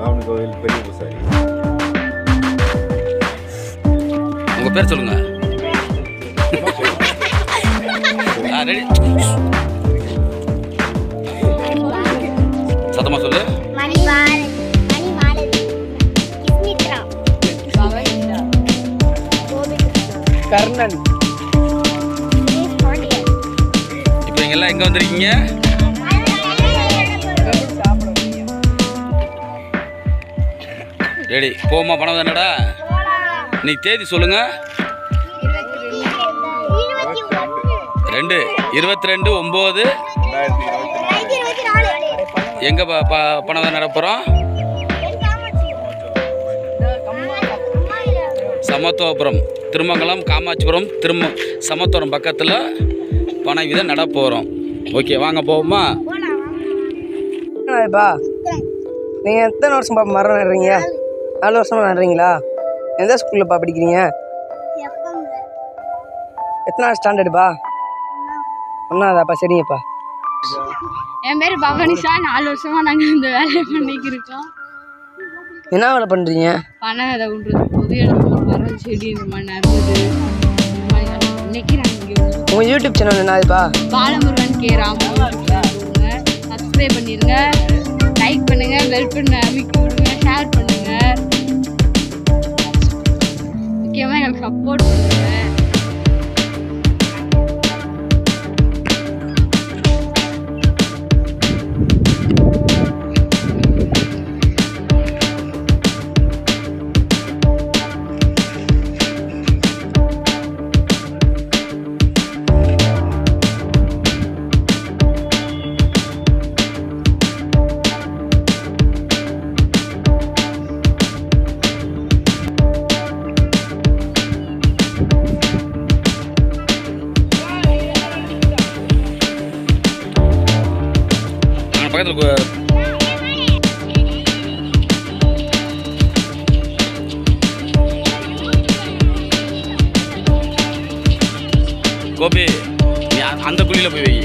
ராமன் கோவில் பெரிய பூசாரி. உங்கள் பேர் சொல்லுங்க. சத்தமா சொல்லு. கர்ணன். இப்போ எல்லாம் எங்க வந்திருக்கீங்க? ரெடி போமா பணம் தானடா இன்னைக்கு தேதி சொல்லுங்க. ரெண்டு இருபத்தி ரெண்டு ஒம்பது. எங்கே ப ப பணம் நட போகிறோம் சமத்துவபுரம் திருமங்கலம் காமாட்சிபுரம் திரும சமத்துவரம் பக்கத்தில் பண விதை நட போகிறோம் ஓகே வாங்க போவோமா? என்னப்பா நீங்கள் எத்தனை வருஷம்ப்பா மரம் நடுறீங்க? நாலு வருஷமா நடுறீங்களா எந்த ஸ்கூல்லப்பா படிக்கிறீங்க? எத்தனாவது ஸ்டாண்டர்டுப்பா ஒன்றாவதாப்பா சரிங்கப்பா. என் பேர் பவானிஷா நாலு வருஷமா நாங்க இந்த வேலையை பண்ணிக்கிட்டு இருக்கோம். என்ன வேலை பண்ணுறீங்க பனை விதை உண்றது பொது இடத்துல மரம் செடி இந்த மாதிரி வேலை. இன்னைக்கு நாங்கள் உங்கள் யூடியூப் சேனல் என்னதுப்பா? பாலமுருகன் கே ராமன். சப்ஸ்கிரைப் பண்ணிருங்க. லைக் பண்ணுங்க பெல் பண்ண அமைக்க விடுங்க ஷேர் பண்ணுங்க. முக்கியமாக எங்களுக்கு சப்போர்ட் பண்ணுங்க. அங்கே பக்கத்தில் கோபி நீ அ- அந்த குழியில் போய் வை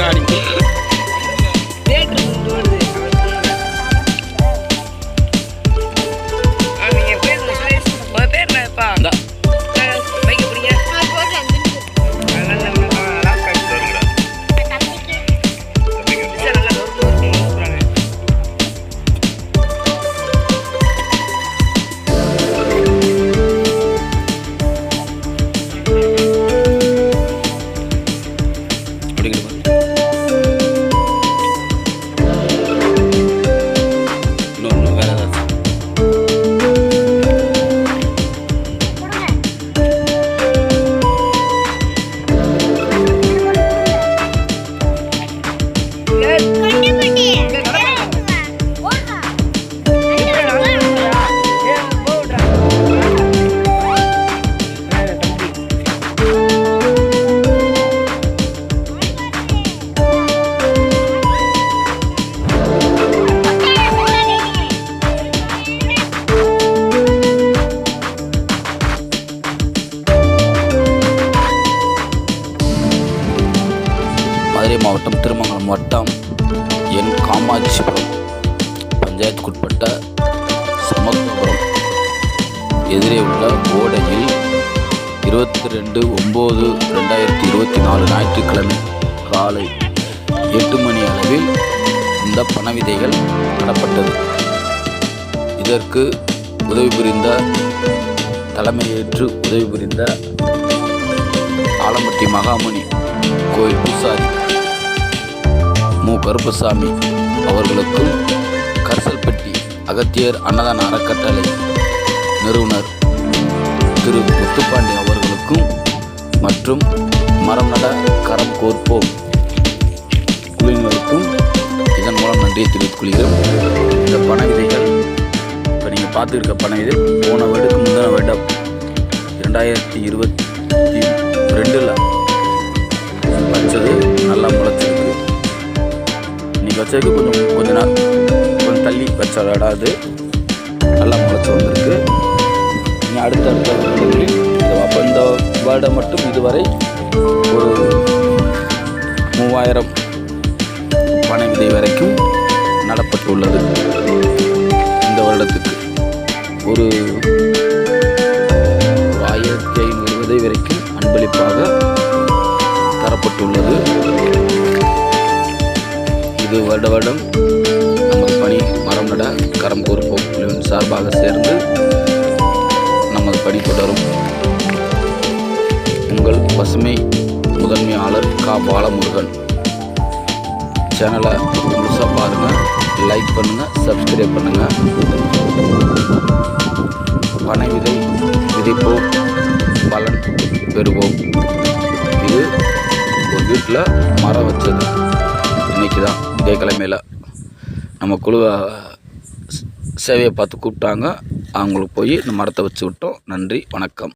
Gotti. மதுரை மாவட்டம் திருமங்கலம் வட்டம் என் காமாட்சிபுரம் பஞ்சாயத்துக்குட்பட்ட சமத்துவபுரம் எதிரே உள்ள ஓடையில் இருபத்தி ரெண்டு ஒம்பது ரெண்டாயிரத்தி இருபத்தி நாலு ஞாயிற்றுக்கிழமை காலை எட்டு மணி அளவில் இந்த பண விதைகள் நடப்பட்டது. இதற்கு உதவி புரிந்த தலைமையேற்று உதவி புரிந்த ஆலம்பட்டி மகாமுனி கோயில் பூசாரி மு. கருப்பசாமி அவர்களுக்கும் கரிசல்பட்டி அகத்தியர் அன்னதான அறக்கட்டளை நிறுவனர் திரு முத்துப்பாண்டி அவர்களுக்கும் மற்றும் மரம் நட கரம் கோர்ப்போம் குழுவினருக்கும் இதன் மூலம் நன்றியை தெரிவித்துக் கொள்கிறோம் இந்த பண விதைகள் இப்போ நீங்கள் பார்த்துருக்க பண விதை போன வருடத்துக்கு முந்தின வருடம் இரண்டாயிரத்தி இருபத்தி ரெண்டில் வச்சது நல்லா முளைச்சிருக்கு வச்சதுக்கு கொஞ்சம் கொஞ்ச நாள் கொஞ்சம் தள்ளி வச்ச அது நல்லா முளைச்சி வந்திருக்கு. இனி அடுத்த அடுத்த அப்போ இந்த வருடம் மட்டும் இதுவரை ஒரு மூவாயிரம் பனை விதை வரைக்கும் நடப்பட்டுள்ளது. இந்த வருடத்துக்கு ஒரு இது வருட வருடம் நமது பணி மரம் நட கரம் கோர்ப்போம் குழுவின் சார்பாக சேர்ந்து நமது பணி தொடரும். உங்கள் பசுமை முதன்மையாளர் கா. பாலமுருகன். சேனலை முழுசாக பாருங்கள் லைக் பண்ணுங்கள் சப்ஸ்கிரைப் பண்ணுங்கள் பனை விதை விதைப்போம். பலன் பெறுவோம். இது ஒரு வீட்டில் மரம் வச்சது. இன்றைக்கி தான் இதே கிழமையில் நம்ம குழுவை சேவையை பார்த்து கூப்பிட்டாங்க. அவங்களுக்கு போய் இந்த மரத்தை வச்சு விட்டோம். நன்றி வணக்கம்.